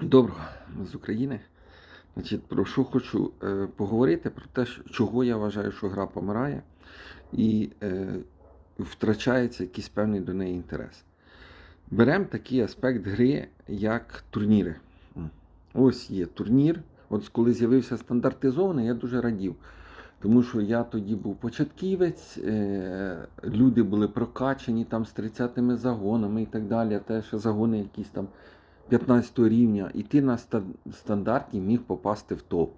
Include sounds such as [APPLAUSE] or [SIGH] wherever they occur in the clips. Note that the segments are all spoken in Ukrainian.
Доброго з України. Значить, про що хочу е, поговорити? Про те, чого я вважаю, що гра помирає, і е, втрачається якийсь певний до неї інтерес. Беремо такий аспект гри, як турніри. Ось є турнір. От коли з'явився стандартизований, я дуже радів. Тому що я тоді був початківець, е, люди були прокачані там з 30-ми загонами і так далі, те, що загони якісь там 15 рівня, і ти на ста- стандарті міг попасти в топ.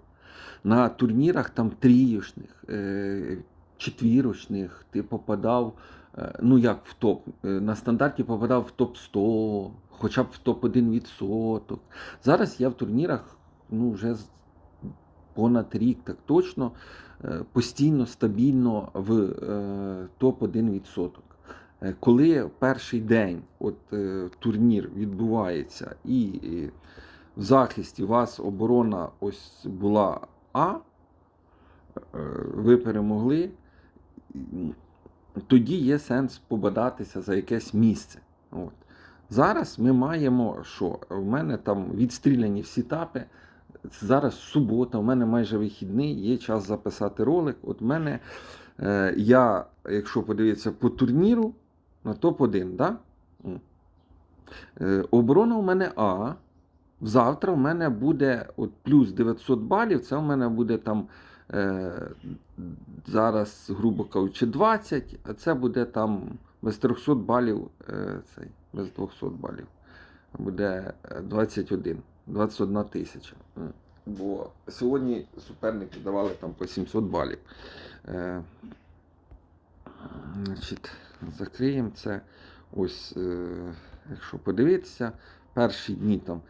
На турнірах там трійошних, е, четвірочних ти попадав, е, ну як в топ. е, На стандарті попадав в топ 100, хоча б в топ 1%. Зараз я в турнірах ну, вже понад рік, так точно, постійно, стабільно в е, топ 1%. Е, Коли перший день от, е, турнір відбувається і, в захисті у вас оборона ось була А, е, ви перемогли, тоді є сенс побадатися за якесь місце. От. Зараз ми маємо, що в мене там відстріляні всі тапи. Зараз субота, у мене майже вихідний, є час записати ролик. От мене е, я, якщо подивитися по турніру, на топ-1, да? Е, оборона у мене А. Завтра у мене буде от плюс 900 балів. Це у мене буде там е, зараз, грубо кажучи, 20, а це буде там без 300 балів, е, цей, без 200 балів. Буде е, 21, 21 тисяча. Бо сьогодні суперники давали там по 700 балів. Е, значить, закриємо це. Ось, е, якщо подивитися, перші дні там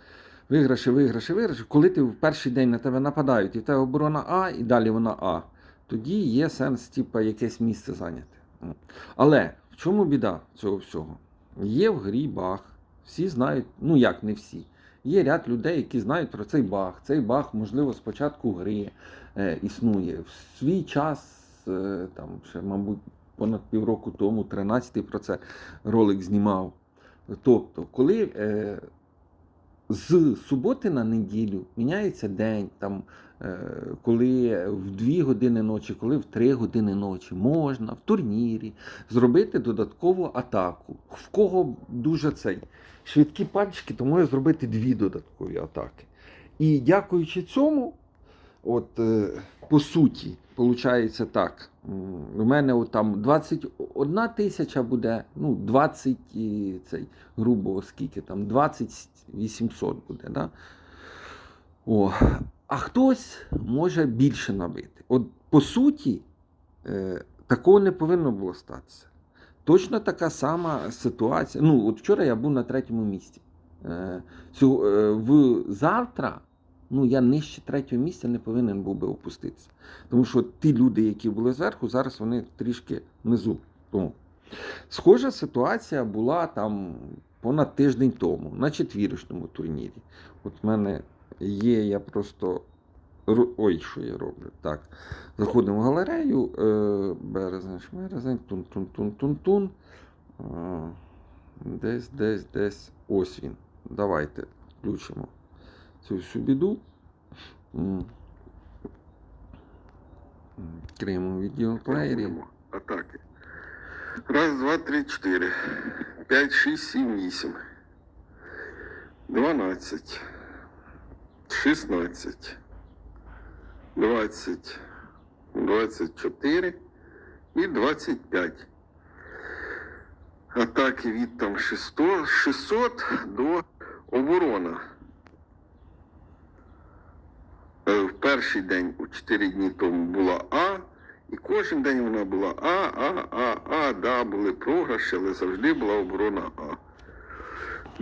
виграші, виграші, виграші. Коли ти в перший день на тебе нападають, і в тебе оборона А, і далі вона А, тоді є сенс, типа, якесь місце зайняти. Але в чому біда цього всього? Є в грі баг. Всі знають, ну як не всі. Є ряд людей, які знають про цей баг. Цей баг, можливо, з початку гри е, існує. В свій час, е, там, ще, мабуть, понад півроку тому, 13-й про це ролик знімав. Тобто, коли е, з суботи на неділю міняється день, там, е, коли в 2 години ночі, коли в 3 години ночі можна в турнірі зробити додаткову атаку. В кого дуже цей швидкі пальчики, то може зробити дві додаткові атаки. І дякуючи цьому, от е, по суті, виходить так. У мене там 21 тисяча буде, ну, 20 цей, грубо скільки там, 20 800 буде. Да? О, а хтось може більше набити. От по суті, е, такого не повинно було статися. Точно така сама ситуація. Ну, от вчора я був на третьому місці. Е, е, в завтра ну, я нижче третього місця не повинен був би опуститися. Тому що ті люди, які були зверху, зараз вони трішки внизу. Тому. Схожа ситуація була там понад тиждень тому на четвірочному турнірі. От в мене є, я просто. Ой, що я роблю? Так. Заходимо в галерею. Е, березень, шмерезень, тун-тун-тун-тун-тун. Е, Десь, десь, десь. Ось він. Давайте включимо цю всю біду. М. Відеоплеєрі. Атаки. Раз, два, три, чотири. П'ять, шість, сім, вісім. Дванадцять. Шістнадцять. Двадцять. Двадцять чотири. І двадцять п'ять. Атаки від там 600, 600 до оборона. Е, В перший день у 4 дні тому була А, і кожен день вона була А, А, А, А, да, були програші, але завжди була оборона А.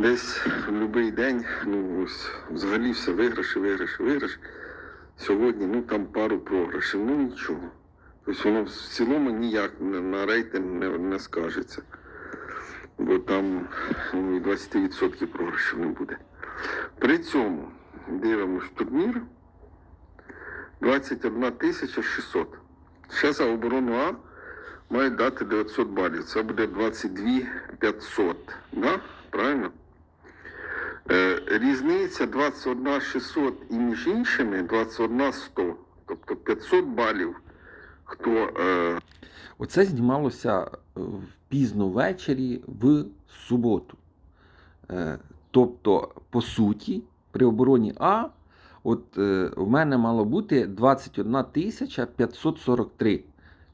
Десь в будь-який день, ну ось, взагалі все виграші, виграші, виграші. Сьогодні ну там пару програшів, ну нічого. Тобто воно в цілому ніяк на- на рейтинг не, не скажеться. Бо там ну, і 20% програшів не буде. При цьому дивимось турнір. 21 тисяча 600. Ще за оборону А мають дати 900 балів. Це буде 22 500. Да? Правильно? Е, різниця 21 600 і між іншими 21 100. Тобто 500 балів. Хто е, Оце знімалося е, пізно ввечері в суботу. Е, Тобто, по суті, при обороні А, от е, в мене мало бути 21 543.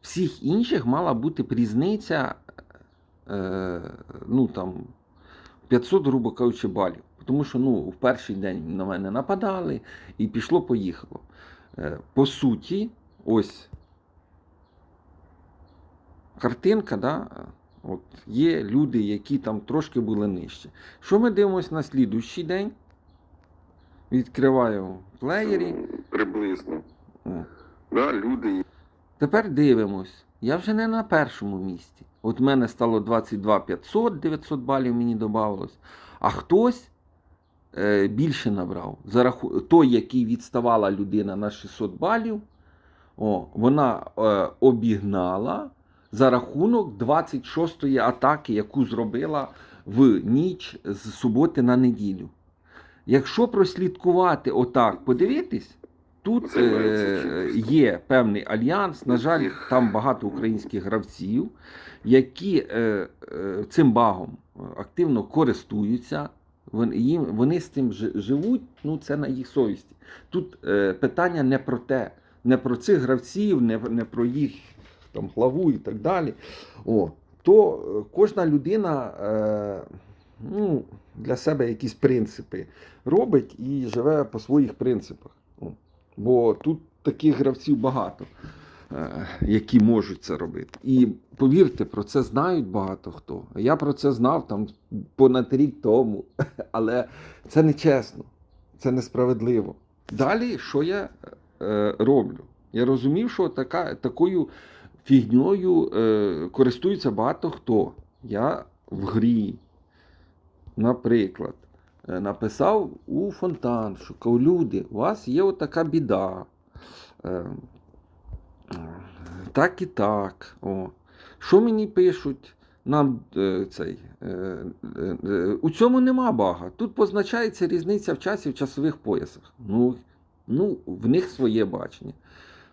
Всіх інших мала бути різниця е, ну, там, 500, грубо кажучи, балів. Тому що ну, в перший день на мене нападали і пішло-поїхало. Е, По суті, ось картинка, да? От є люди, які там трошки були нижче. Що ми дивимося на слідущий день? Відкриваю в плеєрі. приблизно. О. Да, люди Тепер дивимось. Я вже не на першому місці. От в мене стало 22 500, 900 балів мені додавалось. А хтось е, більше набрав. За раху... Той, який відставала людина на 600 балів, о, вона е, обігнала за рахунок 26-ї атаки, яку зробила в ніч з суботи на неділю. Якщо прослідкувати отак, подивитись, тут е, є певний альянс. На жаль, там багато українських гравців, які е, е, цим багом активно користуються. Вони, їм, вони з цим живуть, ну це на їх совісті. Тут е, питання не про те, не про цих гравців, не, не про їх там, главу і так далі. О, то е, кожна людина е, ну, для себе якісь принципи робить і живе по своїх принципах. Бо тут таких гравців багато, е, які можуть це робити. І повірте, про це знають багато хто. Я про це знав там понад рік тому, [LAUGHS] але це не чесно, це несправедливо. Далі, що я е, роблю? Я розумів, що така, такою фігньою е, користується багато хто. Я в грі, наприклад, е, написав у фонтан, що кажу, люди, у вас є отака біда. Е, так і так. О. Що мені пишуть? Нам е, цей, е, е, е, у цьому нема бага. Тут позначається різниця в часі в часових поясах. Ну, ну, в них своє бачення.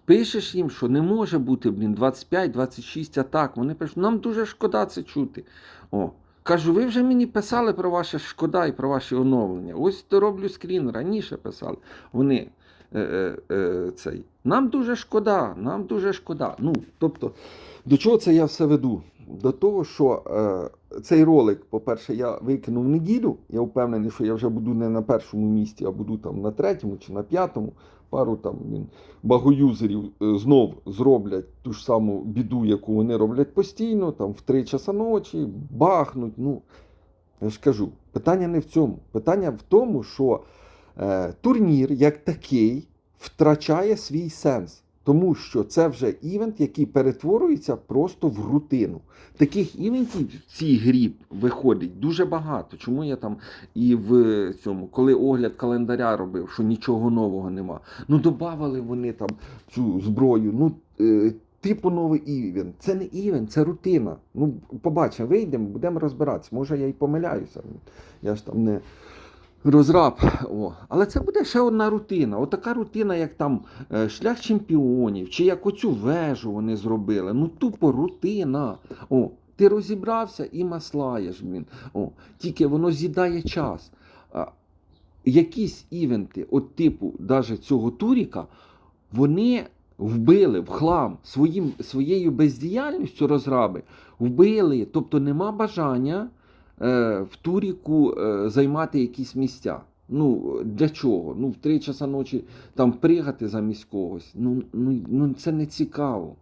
Пишеш їм, що не може бути блін, 25-26 атак. Вони пишуть, нам дуже шкода це чути. О. Кажу, ви вже мені писали про ваше шкода і про ваші оновлення. Ось то роблю скрін, раніше писали. Вони е, е, е, цей. Нам дуже шкода, нам дуже шкода. Ну, тобто, до чого це я все веду? До того, що е, цей ролик, по-перше, я викинув неділю. Я впевнений, що я вже буду не на першому місці, а буду там на третьому чи на п'ятому. Пару там багоюзерів е, знов зроблять ту ж саму біду, яку вони роблять постійно, там в 3 часа ночі, бахнуть. Ну, я ж кажу, питання не в цьому. Питання в тому, що е, турнір як такий втрачає свій сенс. Тому що це вже івент, який перетворюється просто в рутину. Таких івентів в цій грі виходить дуже багато. Чому я там і в цьому, коли огляд календаря робив, що нічого нового нема. Ну, додавали вони там цю зброю. Ну, е, типу новий івент. Це не івент, це рутина. Ну, побачимо, вийдемо, будемо розбиратися. Може, я і помиляюся. Я ж там не розраб. О. Але це буде ще одна рутина. Отака рутина, як там е, шлях чемпіонів, чи як оцю вежу вони зробили. Ну, тупо рутина. О, ти розібрався і маслаєш, блін. О, тільки воно з'їдає час. А, якісь івенти, от типу, даже цього туріка, вони вбили в хлам своїм, своєю бездіяльністю розраби, вбили. Тобто нема бажання в туріку е, займати якісь місця. Ну, для чого? Ну, в три часа ночі там пригати замість когось. Ну, ну, ну це не цікаво.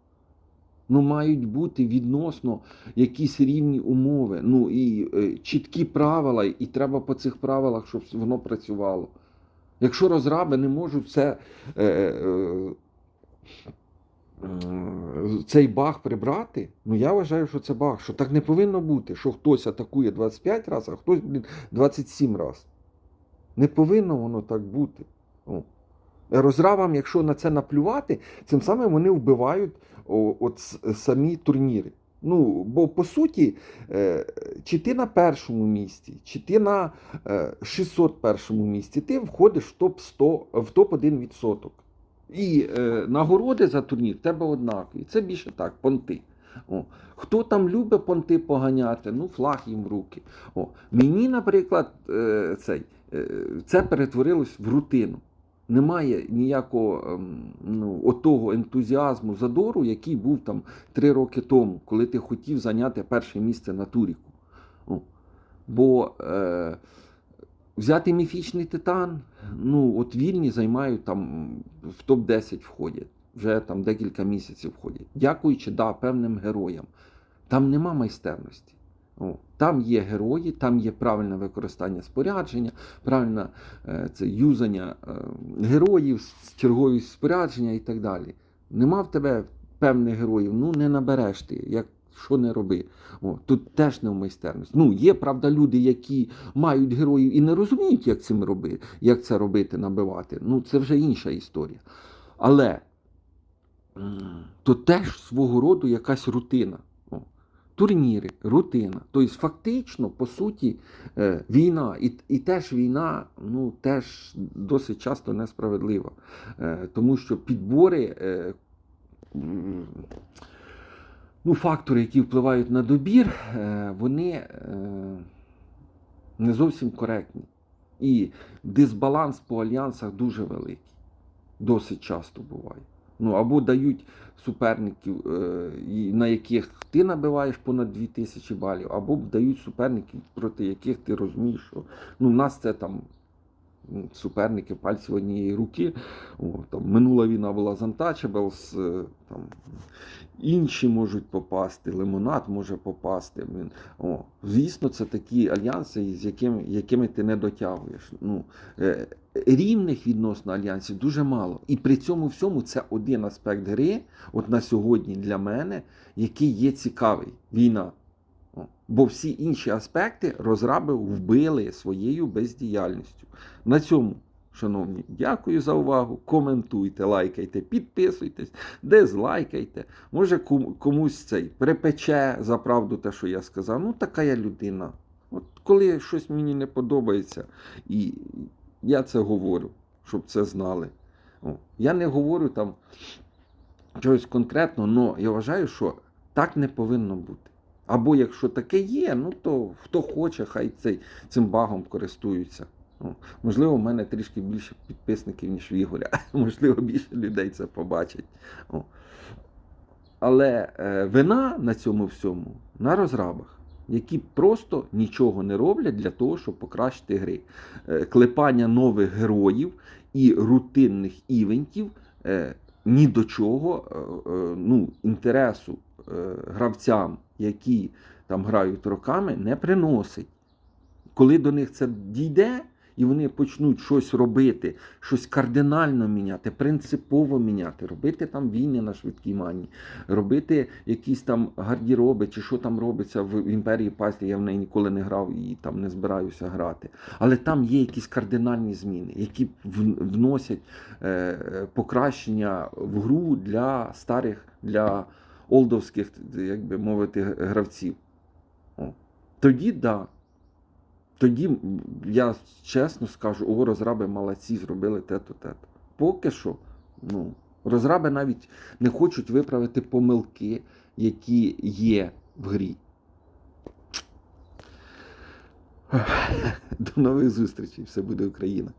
Ну, мають бути відносно якісь рівні умови. Ну і е, чіткі правила, і треба по цих правилах, щоб воно працювало. Якщо розраби не можуть це, е, е, е, цей баг прибрати, ну я вважаю, що це баг, що так не повинно бути, що хтось атакує 25 разів, а хтось блін, 27 разів. Не повинно воно так бути. О. Розрабам, якщо на це наплювати, цим самим вони вбивають о, от самі турніри. Ну, бо по суті, е, чи ти на першому місці, чи ти на е, 601 місці, ти входиш в топ 100 в топ 1%. І е, нагороди за турнір в тебе однакові. Це більше так, понти. О. Хто там любить понти поганяти, ну флаг їм в руки. О. Мені, наприклад, е, цей, е, це перетворилось в рутину. Немає ніякого ем, ну, отого ентузіазму задору, який був там три роки тому, коли ти хотів зайняти перше місце на Туріку. Бо е, взяти міфічний титан, ну, от вільні займають там в топ-10 входять, вже там декілька місяців входять. Дякуючи да, певним героям. Там нема майстерності. О, там є герої, там є правильне використання спорядження, правильне е, це юзання е, героїв, с- черговість спорядження і так далі. Нема в тебе певних героїв, ну не набереш ти, як що не роби. О, тут теж не в майстерності. Ну, є, правда, люди, які мають героїв і не розуміють, як цим робити, як це робити, набивати. Ну, це вже інша історія. Але то теж свого роду якась рутина. О, турніри, рутина. Тобто, фактично, по суті, е, війна. І, і теж війна ну, теж досить часто несправедлива. Е, тому що підбори. Ну, фактори, які впливають на добір, е, вони е, не зовсім коректні. І дисбаланс по альянсах дуже великий. Досить часто буває. Ну, або дають суперників, е, на яких ти набиваєш понад 2000 балів, або дають суперників, проти яких ти розумієш, що ну, в нас це там м, суперники пальців однієї руки. О, там, минула війна була з Untouchables, е, там, інші можуть попасти, лимонад може попасти. Блін. О, звісно, це такі альянси, з якими, якими ти не дотягуєш. Ну, е, рівних відносно альянсів дуже мало. І при цьому всьому це один аспект гри, от на сьогодні для мене, який є цікавий війна. Бо всі інші аспекти розраби вбили своєю бездіяльністю. На цьому, шановні, дякую за увагу. Коментуйте, лайкайте, підписуйтесь, дизлайкайте. Може комусь цей припече за правду те, що я сказав. Ну, така я людина. От коли щось мені не подобається, і я це говорю, щоб це знали. О, я не говорю там чогось конкретно, але я вважаю, що так не повинно бути. Або якщо таке є, ну то хто хоче, хай цей, цим багом користуються. О, можливо, в мене трішки більше підписників, ніж в Ігоря. [LAUGHS] Можливо, більше людей це побачить. О. Але е, вина на цьому всьому на розрабах, які просто нічого не роблять для того, щоб покращити гри. Е, клепання нових героїв і рутинних івентів е, ні до чого е, е, ну, інтересу гравцям, які там грають роками, не приносить. Коли до них це дійде, і вони почнуть щось робити, щось кардинально міняти, принципово міняти, робити там війни на швидкій мані, робити якісь там гардіроби, чи що там робиться в імперії Паслі, я в неї ніколи не грав і там не збираюся грати. Але там є якісь кардинальні зміни, які вносять е, е, покращення в гру для старих, для олдовських, як би мовити, гравців. О. Тоді так. Да. Тоді я чесно скажу, о, розраби молодці, зробили те-то, те-то. Поки що, ну, розраби навіть не хочуть виправити помилки, які є в грі. [LAUGHS] До нових зустрічей. Все буде Україна.